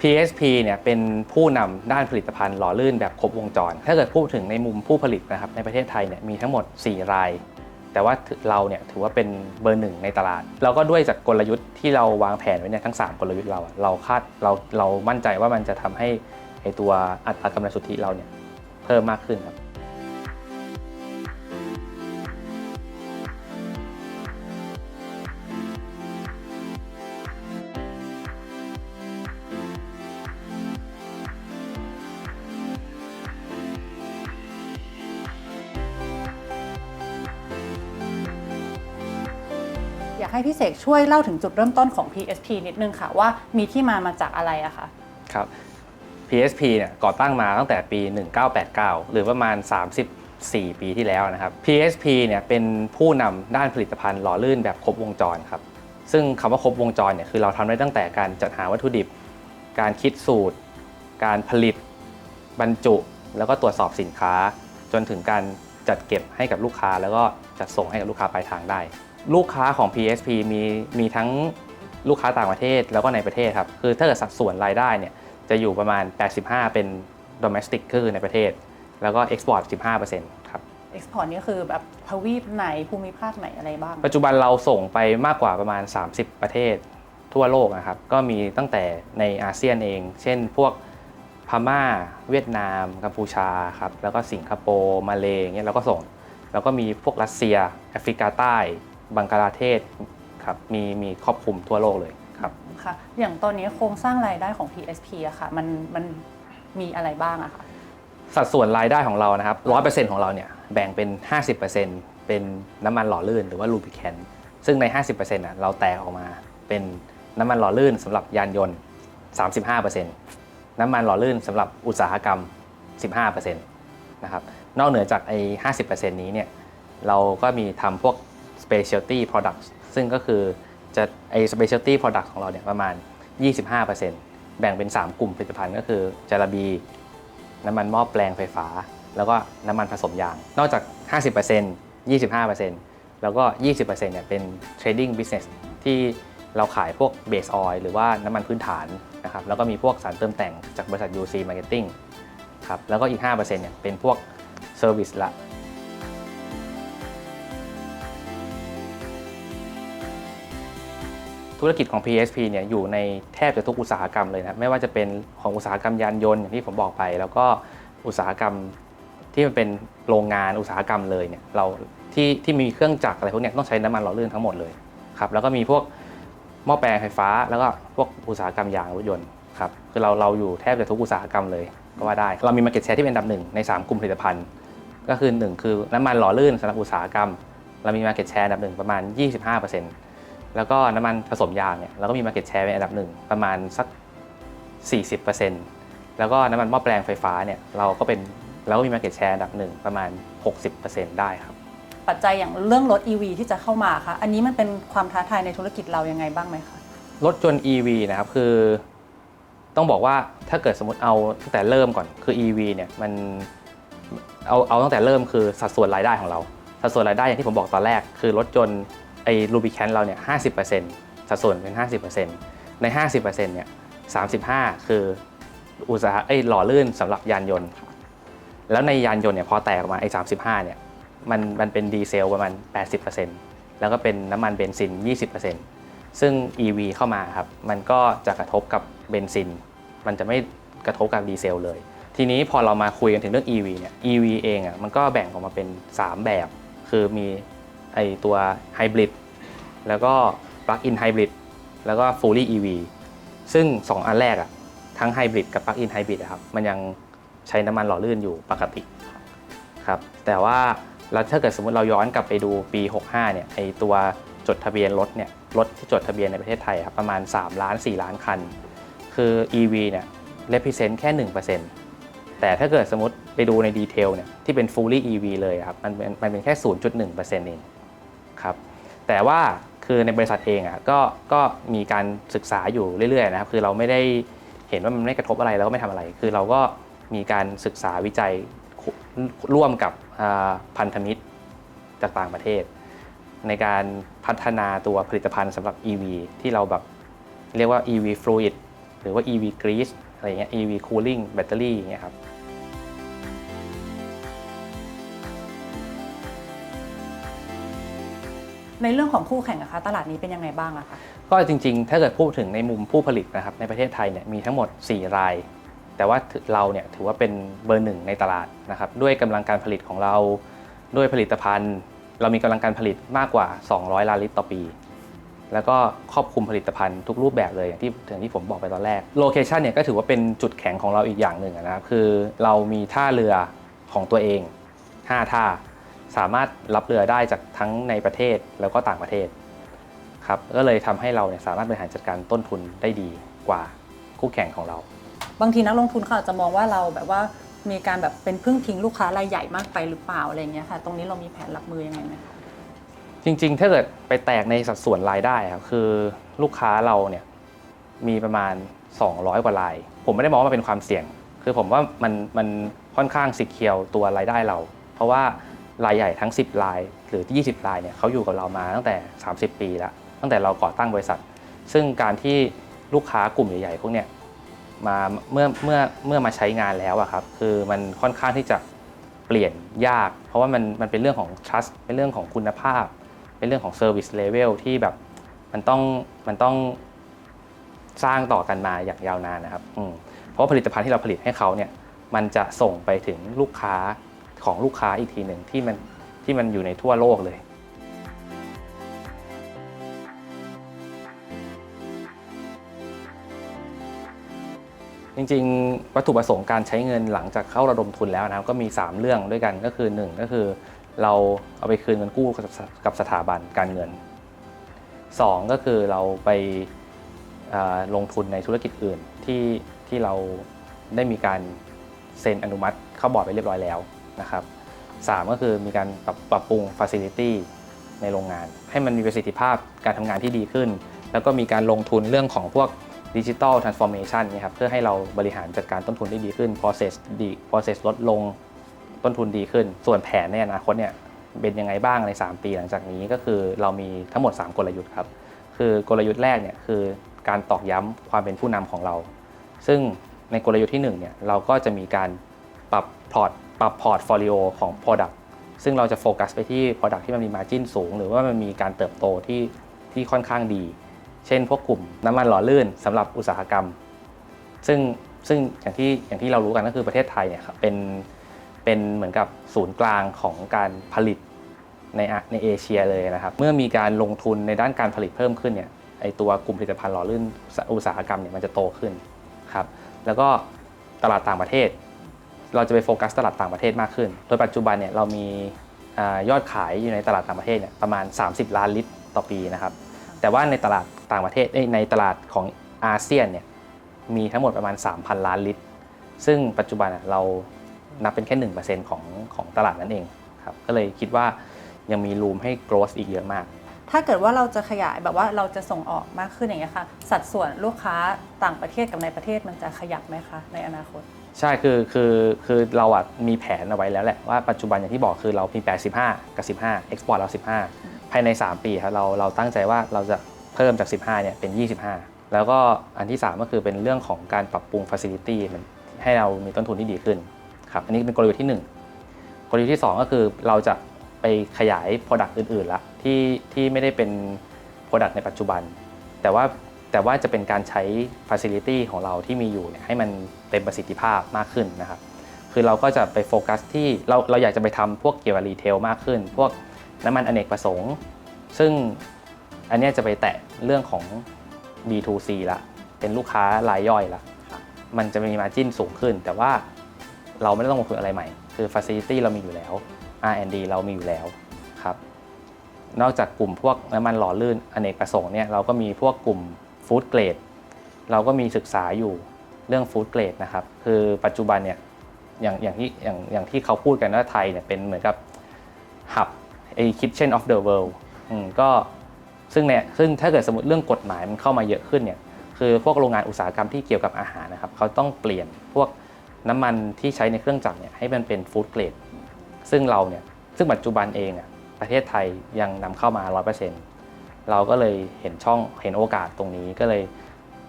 PSP เนี่ยเป็นผู้นำด้านผลิตภัณฑ์หล่อลื่นแบบครบวงจร ถ้าเกิดพูดถึงในมุมผู้ผลิตนะครับในประเทศไทยเนี่ยมีทั้งหมด 4 ราย แต่ว่าเราเนี่ยถือว่าเป็นเบอร์หนึ่งในตลาด เราก็ด้วยจากกลยุทธ์ที่เราวางแผนไว้เนี่ยทั้ง 3 กลยุทธ์เราเราคาดเราเรามั่นใจว่ามันจะทำให้ไอตัวอัตรากำไรสุทธิเราเนี่ยเพิ่มมากขึ้นครับากให้พี่เสกช่วยเล่าถึงจุดเริ่มต้นของ PSP นิดนึงค่ะว่ามีที่มามาจากอะไรอะคะครับ PSP เนี่ยก่อตั้งมาตั้งแต่ปี 1989 หรือประมาณ 34 ปีที่แล้วนะครับ PSP เนี่ยเป็นผู้นำด้านผลิตภัณฑ์หล่อลื่นแบบครบวงจรครับ ซึ่งคำว่าครบวงจรเนี่ยคือเราทำได้ตั้งแต่การจัดหาวัตถุดิบ การคิดสูตร การผลิต บรรจุ แล้วก็ตรวจสอบสินค้า จนถึงการจัดเก็บให้กับลูกค้า แล้วก็จัดส่งให้กับลูกค้าปลายทางได้ ลูกค้าของ PSP มีมีทั้งลูกค้าต่างประเทศแล้วก็ในประเทศครับ คือถ้าเกิดสัดส่วนรายได้เนี่ยจะอยู่ประมาณ 85 เป็น domestic ก็คือในประเทศ แล้วก็ export 15%ครับ Export นี่คือแบบทวีปไหนภูมิภาคไหนอะไรบ้าง ปัจจุบันเราส่งไปมากกว่าประมาณ 30 ประเทศทั่วโลกนะครับ ก็มีตั้งแต่ในอาเซียนเอง เช่นพวกพม่า เวียดนาม กัมพูชาครับ แล้วก็สิงคโปร์ มาเลย์เงี้ยเราก็ส่ง แล้วก็มีพวกรัสเซีย แอฟริกาใต้ บังกลาเทศครับมีมีครอบคลุมทั่วโลกเลยครับค่ะอย่างตอนนี้โครงสร้างรายได้ของ PSP อะค่ะมันมันมีอะไรบ้างอะคะสัดส่วนรายได้ของเรานะครับ100%ของเราเนี่ยแบ่งเป็น 50%เป็นน้ำมันหล่อลื่นหรือว่าลูบิแคนซึ่งใน 50%อะเราแตกออกมาเป็นน้ำมันหล่อลื่นสำหรับยานยนต์ 35%น้ำมันหล่อลื่นสำหรับอุตสาหกรรม 15%นะครับนอกเหนือจากไอ้ 50%นี้เนี่ยเราก็มีทำพวก specialty products ซึ่งก็คือจะไอ้ specialty product ของเราเนี่ยประมาณ 25%แบ่งเป็น 3 กลุ่มผลิตภัณฑ์ก็คือจาระบี น้ำมันหม้อแปลงไฟฟ้า แล้วก็น้ำมันผสมยาง นอกจาก 50% 25%แล้วก็ 20%เนี่ยเป็น trading business ที่เราขายพวก base oil หรือว่าน้ำมันพื้นฐานนะครับแล้วก็มีพวกสารเติมแต่งจากบริษัท UC Marketing ครับแล้วก็อีก 5%เนี่ยเป็นพวก service ละ ธุรกิจของ PSP เนี่ยอยู่ในแทบจะทุกอุตสาหกรรมเลยนะไม่ว่าจะเป็นของอุตสาหกรรมยานยนต์อย่างที่ผมบอกไป แล้วก็อุตสาหกรรมที่มันเป็นโรงงานอุตสาหกรรมเลยเนี่ยเราที่ที่มีเครื่องจักรอะไรพวกเนี้ยต้องใช้น้ำมันหล่อลื่นทั้งหมดเลยครับแล้วก็มีพวกหม้อแปลงไฟฟ้า แล้วก็พวกอุตสาหกรรมยางรถยนต์ครับคือเราเราอยู่แทบจะทุกอุตสาหกรรมเลยก็ว่าได้ เรามี market share ที่เป็นอันดับหนึ่งใน 3 กลุ่มผลิตภัณฑ์ ก็คือ 1 คือน้ำมันหล่อลื่นสำหรับอุตสาหกรรม เรามี market share อันดับหนึ่งประมาณ 25% แล้วก็น้ำมันผสมยางเนี่ยเราก็มี market share เป็นอันดับหนึ่งประมาณสัก 40%แล้วก็น้ำมันหม้อแปลงไฟฟ้าเนี่ยเราก็เป็นเราก็มี market share อันดับหนึ่งประมาณ 60%ได้ครับ ปัจจัยอย่างเรื่องรถ EV ที่จะเข้ามาค่ะอันนี้มันเป็นความท้าทายในธุรกิจเรายังไงบ้างไหมคะรถยนต์ EV นะครับคือ ต้องบอกว่าถ้าเกิดสมมติเอาตั้งแต่เริ่มก่อนคือ EV เนี่ยมันเอาเอาตั้งแต่เริ่มคือสัดส่วนรายได้ของเรา สัดส่วนรายได้อย่างที่ผมบอกตอนแรก คือรถยนต์ ไอ้ลูบิแคนเราเนี่ยห้าสิบเปอร์เซ็นต์สัดส่วนเป็น50%ใน50%เปอร์เซ็นต์เนี่ย35คืออุตสาหะไอ้หล่อลื่นสำหรับยานยนต์ แล้วในยานยนต์เนี่ยพอแตกออกมาไอ้35เนี่ยมันมันเป็นดีเซลประมาณ 80%แล้วก็เป็นน้ำมันเบนซิน 20%ซึ่ง EV เข้ามาครับ มันก็จะกระทบกับเบนซิน มันจะไม่กระทบกับดีเซลเลย ทีนี้พอเรามาคุยกันถึงเรื่อง EV เนี่ย EV เองอะมันก็แบ่งออกมาเป็น 3 แบบ คือมี ไอตัวไฮบริดแล้วก็ Plug-in Hybrid แล้วก็ Fully EV ซึ่ง 2 อันแรกอะทั้งไฮบริดกับ Plug-in Hybrid อะครับมันยังใช้น้ำมันหล่อลื่นอยู่ปกติครับแต่ว่าแล้วถ้าเกิดสมมติเราย้อนกลับไปดูปี 65 เนี่ยไอตัวจดทะเบียนรถเนี่ยรถที่จดทะเบียนในประเทศไทยครับประมาณ 3 ล้าน 4 ล้านคัน คือ EV เนี่ย represent แค่ 1%แต่ถ้าเกิดสมมติไปดูในดีเทลเนี่ยที่เป็น fully EV เลยครับมันเป็นมันเป็นแค่ 0.1%เอง แต่ว่าคือในบริษัทเองอะก็ก็มีการศึกษาอยู่เรื่อยๆนะครับคือเราไม่ได้เห็นว่ามันไม่กระทบอะไรแล้วก็ไม่ทำอะไร คือเราก็มีการศึกษาวิจัยร่วมกับพันธมิตรจากต่างประเทศ ในการพัฒนาตัวผลิตภัณฑ์สำหรับ EV ที่เราแบบเรียกว่า EV Fluid หรือว่า EV grease อะไรเงี้ย EV cooling แบตเตอรี่อย่างเงี้ยครับ ในเรื่องของคู่แข่งอะคะตลาดนี้เป็นยังไงบ้างอะคะก็จริงๆ ถ้าเกิดพูดถึงในมุมผู้ผลิตนะครับในประเทศไทยเนี่ยมีทั้งหมด 4 ราย แต่ว่าเราเนี่ยถือว่าเป็นเบอร์หนึ่งในตลาดนะครับด้วยกำลังการผลิตของเรา ด้วยผลิตภัณฑ์ เรามีกำลังการผลิตมากกว่า 200 ล้านลิตรต่อปี แล้วก็ครอบคลุมผลิตภัณฑ์ทุกรูปแบบเลยอย่างที่อย่างที่ผมบอกไปตอนแรกโลเคชันเนี่ยก็ถือว่าเป็นจุดแข็งของเราอีกอย่างหนึ่งนะครับคือเรามีท่าเรือของตัวเอง 5 ท่า สามารถรับเรือได้จากทั้งในประเทศแล้วก็ต่างประเทศครับก็เลยทำให้เราเนี่ยสามารถบริหารจัดการต้นทุนได้ดีกว่าคู่แข่งของเรา บางทีนักลงทุนเขาอาจจะมองว่าเราแบบว่ามีการแบบเป็นพึ่งพิงลูกค้ารายใหญ่มากไปหรือเปล่าอะไรอย่างเงี้ยค่ะ ตรงนี้เรามีแผนรับมือยังไงไหมคะจริงๆ ถ้าเกิดไปแตกในสัดส่วนรายได้ครับคือลูกค้าเราเนี่ยมีประมาณ 200 กว่าราย ผมไม่ได้มองว่าเป็นความเสี่ยง คือผมว่ามันมันค่อนข้างสิเคียวตัวรายได้เรา เพราะว่า รายใหญ่ทั้ง 10 ราย หรือ 20 รายเนี่ยเขาอยู่กับเรามาตั้งแต่ 30 ปีแล้ว ตั้งแต่เราก่อตั้งบริษัท ซึ่งการที่ลูกค้ากลุ่มใหญ่ๆพวกเนี้ยมาเมื่อเมื่อเมื่อมาใช้งานแล้วอะครับคือมันค่อนข้างที่จะเปลี่ยนยาก เพราะว่ามันมันเป็นเรื่องของ trust เป็นเรื่องของคุณภาพ เป็นเรื่องของ service level ที่แบบมันต้องมันต้องสร้างต่อกันมาอย่างยาวนานนะครับเพราะว่าผลิตภัณฑ์ที่เราผลิตให้เขาเนี่ยมันจะส่งไปถึงลูกค้า ของลูกค้าอีกทีหนึ่งที่มันที่มันอยู่ในทั่วโลกเลยจริงๆ วัตถุประสงค์การใช้เงินหลังจากเข้าระดมทุนแล้วนะครับก็มี 3 เรื่องด้วยกันก็คือ 1 ก็คือเราเอาไปคืนเงินกู้กับสถาบันการเงิน 2 ก็คือเราไปลงทุนในธุรกิจอื่นที่ที่เราได้มีการเซ็นอนุมัติเข้าบอร์ดไปเรียบร้อยแล้ว นะครับสามก็คือมีการปรับปรับปรุง Facility ในโรงงาน ให้มันมีประสิทธิภาพการทำงานที่ดีขึ้น แล้วก็มีการลงทุนเรื่องของพวกดิจิ t a ลทรานส์ฟอร์เมชันนี่ครับเพื่อให้เราบริหารจัดการต้นทุนได้ดีขึ้น process ดี process ลดลงต้นทุนดีขึ้น ส่วนแผนในอนาคตเนี่ยเป็นยังไงบ้างใน 3 ปีหลังจากนี้ก็คือเรามีทั้งหมด 3 กลยุทธ์ครับ คือกลยุทธ์แรกเนี่ยคือการตอกย้ำความเป็นผู้นำของเรา ซึ่งในกลยุทธ์ที่1เนี่ยเราก็จะมีการปรับพอร์ต ปรับพอร์ตโฟลิโอของ Product ซึ่งเราจะโฟกัสไปที่ Product ที่มันมี Margin สูง หรือว่ามันมีการเติบโตที่ที่ค่อนข้างดี เช่น พวกกลุ่มน้ำมันหล่อลื่นสำหรับอุตสาหกรรม ซึ่งซึ่งอย่างที่อย่างที่เรารู้กันก็คือประเทศไทยเนี่ยครับเป็นเป็นเหมือนกับศูนย์กลางของการผลิตในในเอเชียเลยนะครับ เมื่อมีการลงทุนในด้านการผลิตเพิ่มขึ้นเนี่ยไอตัวกลุ่มผลิตภัณฑ์หล่อลื่นอุตสาหกรรมเนี่ยมันจะโตขึ้นครับแล้วก็ตลาดต่างประเทศ เราจะไปโฟกัสตลาดต่างประเทศมากขึ้น โดยปัจจุบันเนี่ยเรามียอดขายอยู่ในตลาดต่างประเทศเนี่ยประมาณ 30 ล้านลิตรต่อปีนะครับ แต่ว่าในตลาดต่างประเทศในตลาดของอาเซียนเนี่ยมีทั้งหมดประมาณ 3,000 ล้านลิตร ซึ่งปัจจุบันเรานับเป็นแค่ 1%ของของตลาดนั้นเองครับ ก็เลยคิดว่ายังมีรูมให้ growth อีกเยอะมาก ถ้าเกิดว่าเราจะขยายแบบว่าเราจะส่งออกมากขึ้นอย่างเงี้ยค่ะ สัดส่วนลูกค้าต่างประเทศกับในประเทศมันจะขยับไหมคะในอนาคต ใช่คือคือคือเราอะมีแผนเอาไว้แล้วแหละว่าปัจจุบันอย่างที่บอกคือเรามี85 กับ 15 export เรา 15 ภายใน 3 ปีครับเราเราตั้งใจว่าเราจะเพิ่มจาก 15เนี่ยเป็น 25 แล้วก็อันที่ 3 ก็คือเป็นเรื่องของการปรับปรุง facility มันให้เรามีต้นทุนที่ดีขึ้นครับอันนี้เป็นกลยุทธ์ที่ 1 กลยุทธ์ที่ 2 ก็คือเราจะไปขยาย product อื่นๆละที่ที่ไม่ได้เป็น product ในปัจจุบัน แต่ว่า แต่ว่าจะเป็นการใช้ facility ของเราที่มีอยู่เนี่ยให้มันเต็มประสิทธิภาพมากขึ้นนะครับ คือเราก็จะไปโฟกัสที่เราเราอยากจะไปทำพวกเกี่ยวกับรีเทลมากขึ้น พวกน้ำมันอเนกประสงค์ ซึ่งอันนี้จะไปแตะเรื่องของ B2C ละเป็นลูกค้ารายย่อยละมันจะมีมาจิ้นสูงขึ้น แต่ว่าเราไม่ต้องลงทุนอะไรใหม่ คือ Facility เรามีอยู่แล้ว R&D เรามีอยู่แล้วครับนอกจากกลุ่มพวกน้ำมันหล่อลื่นอเนกประสงค์เนี่ยเราก็มีพวกกลุ่ม ฟู้ดเกรดเราก็มีศึกษาอยู่เรื่องฟู้ดเกรดนะครับ คือปัจจุบันเนี่ยอย่างอย่างที่อย่างอย่างที่เขาพูดกันว่าไทยเนี่ยเป็นเหมือนกับ hub a kitchen of the world อืมก็ซึ่งเนี่ยซึ่งถ้าเกิดสมมติเรื่องกฎหมายมันเข้ามาเยอะขึ้นเนี่ยคือพวกโรงงานอุตสาหกรรมที่เกี่ยวกับอาหารนะครับ เขาต้องเปลี่ยนพวกน้ำมันที่ใช้ในเครื่องจักรเนี่ยให้มันเป็นฟู้ดเกรดซึ่งเราเนี่ยซึ่งปัจจุบันเองเนี่ยประเทศไทยยังนำเข้ามา 100%เเราก็เลยเห็นช่องเห็นโอกาสตรงนี้ก็เลย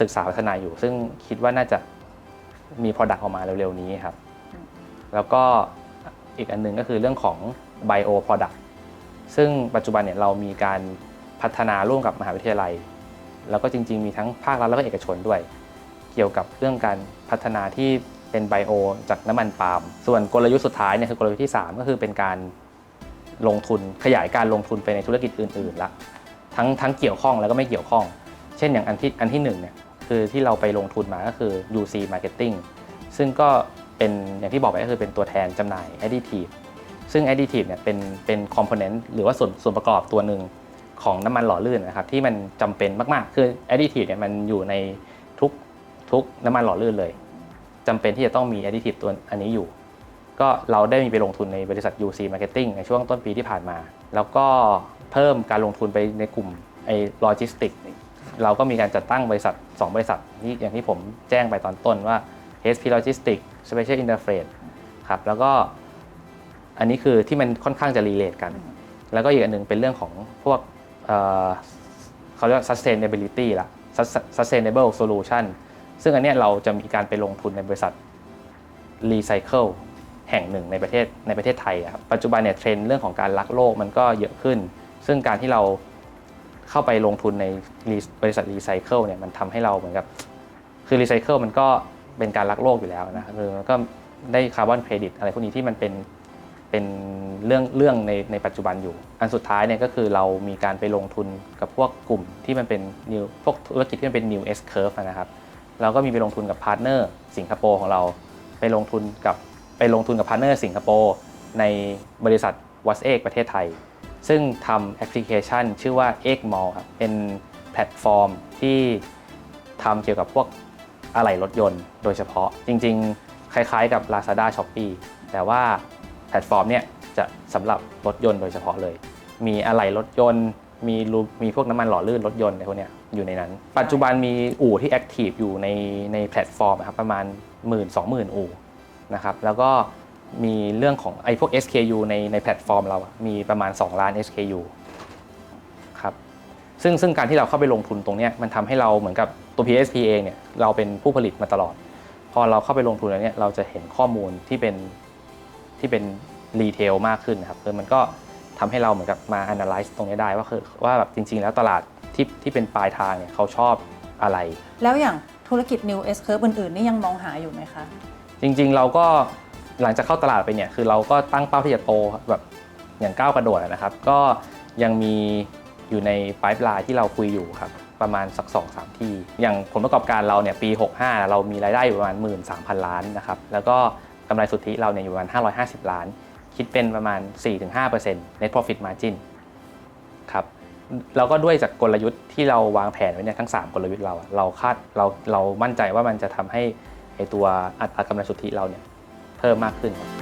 ศึกษาพัฒนาอยู่ ซึ่งคิดว่าน่าจะมี Product ออกมาเร็วๆนี้ครับ แล้วก็อีกอันหนึงก็คือเรื่องของ Bio Product ซึ่งปัจจุบันเนี่ยเรามีการพัฒนาร่วมกับมหาวิทยาลัย แล้วก็จริง ๆ มีทั้งภาครัฐแล้วก็เอกชนด้วย เกี่ยวกับเรื่องการพัฒนาที่เป็นไบโอจากน้ำมันปาล์ม ส่วนกลยุทธ์สุดท้ายเนี่ยคือกลยุทธ์ที่ 3 ก็คือเป็นการลงทุนขยายการลงทุนไปในธุรกิจอื่นๆละ ทั้งทั้งเกี่ยวข้องแล้วก็ไม่เกี่ยวข้อง เช่นอย่างอันที่อันที่หนึ่งเนี่ยคือที่เราไปลงทุนมาก็คือ UC Marketing ซึ่งก็เป็นอย่างที่บอกไปก็คือเป็นตัวแทนจำหน่าย additive ซึ่ง additive เนี่ยเป็นเป็น component หรือว่าส่วนส่วนประกอบตัวหนึ่งของน้ำมันหล่อลื่นนะครับที่มันจำเป็นมากๆ คือ additive เนี่ยมันอยู่ในทุกทุกน้ำมันหล่อลื่นเลยจำเป็นที่จะต้องมี additive ตัวอันนี้อยู่ ก็เราได้มีไปลงทุนในบริษัท UC Marketing ในช่วงต้นปีที่ผ่านมา แล้วก็ เพิ่มการลงทุนไปในกลุ่มไอ้โลจิสติกเราก็มีการจัดตั้งบริษัท 2 บริษัทที่อย่างที่ผมแจ้งไปตอนต้นว่า HP Logistics Special Interface ครับแล้วก็อันนี้คือที่มันค่อนข้างจะรีเลทกัน แล้วก็อีกอันหนึ่งเป็นเรื่องของพวกเเขาเรียกว่า sustainability ละ sustainable solution ซึ่งอันนี้เราจะมีการไปลงทุนในบริษัท Recycle แห่งหนึ่งในประเทศในประเทศไทยครับปัจจุบันเนี่ยเทรนด์เรื่องของการรักโลกมันก็เยอะขึ้น ซึ่งการที่เราเข้าไปลงทุนในบริษัท Recycle เนี่ยมันทำให้เราเหมือนกับคือ Recycle มันก็เป็นการรักโลกอยู่แล้วนะคือมันก็ได้คาร์บอนเครดิตอะไรพวกนี้ที่มันเป็นเป็นเรื่องเรื่องในในปัจจุบันอยู่ อันสุดท้ายเนี่ยก็คือเรามีการไปลงทุนกับพวกกลุ่มที่มันเป็น new พวกธุรกิจที่มันเป็น new S curve นะครับ เราก็มีไปลงทุนกับพาร์ทเนอร์สิงคโปร์ของเรา ไปลงทุนกับไปลงทุนกับพาร์ทเนอร์สิงคโปร์ในบริษัท w a s เอกประเทศไทย ซึ่งทำแอปพลิเคชัน ชื่อว่า e g m a l l ครับเป็นแพลตฟอร์มที่ทำเกี่ยวกับพวกอะไหล่รถยนต์โดยเฉพาะจริง ๆ คล้ายๆ กับ Lazada s h o p e e แต่ว่าแพลตฟอร์มเนี่ยจะสำหรับรถยนต์โดยเฉพาะเลย มีอะไหล่รถยนต์ มีรูมีพวกน้ำมันหล่อลื่นรถยนต์อะไรพวกเนี้ยอยู่ในนั้น ปัจจุบันมีอู่ที่แอคทีฟอยู่ในในแพลตฟอร์มครับประมาณ 1 2 0 0 0 0 อู่นะครับแล้วก็ มีเรื่องของไอ้พวก SKU ในในแพลตฟอร์มเราอะมีประมาณ 2 ล้าน SKU ครับซึ่งซึ่งการที่เราเข้าไปลงทุนตรงเนี้ยมันทำให้เราเหมือนกับตัว PSP เองเนี่ยเราเป็นผู้ผลิตมาตลอด พอเราเข้าไปลงทุนแล้วเนี่ยเราจะเห็นข้อมูลที่เป็นที่เป็นรีเทลมากขึ้นนะครับคือมันก็ทำให้เราเหมือนกับมา analyze ตรงนี้ได้ว่าคือว่าแบบจริง ๆ แล้วตลาดที่ที่เป็นปลายทางเนี่ยเขาชอบอะไร แล้วอย่างธุรกิจ New S Curve อื่นๆนี่ยังมองหาอยู่ไหมคะ จริง ๆ เราก็ หลังจากเข้าตลาดไปเนี่ยคือเราก็ตั้งเป้าที่จะโตแบบอย่างก้าวกระโดดนะครับ ก็ยังมีอยู่ในไ i ป์ไลน์ที่เราคุยอยู่ครับประมาณสัก 2 3 ที่ อย่างผลประกอบการเราเนี่ยปี 65 เรามีรายได้อยู่ประมาณ 13,000 ล้านนะครับ แล้วก็กำไรสุทธิเราเนี่ยอยู่ประมาณ 550 ล้าน คิดเป็นประมาณ 4-5% net profit margin ครับเราก็ด้วยจากกลยุทธ์ที่เราวางแผนไว้เนี่ยทั้ง 3 กลยุทธ์เราเราคาดเราเรามั่นใจว่ามันจะทำให้ไอตัวอัตรากำไรสุทธิเราเนี่ย เพิ่มมากขึ้นครับ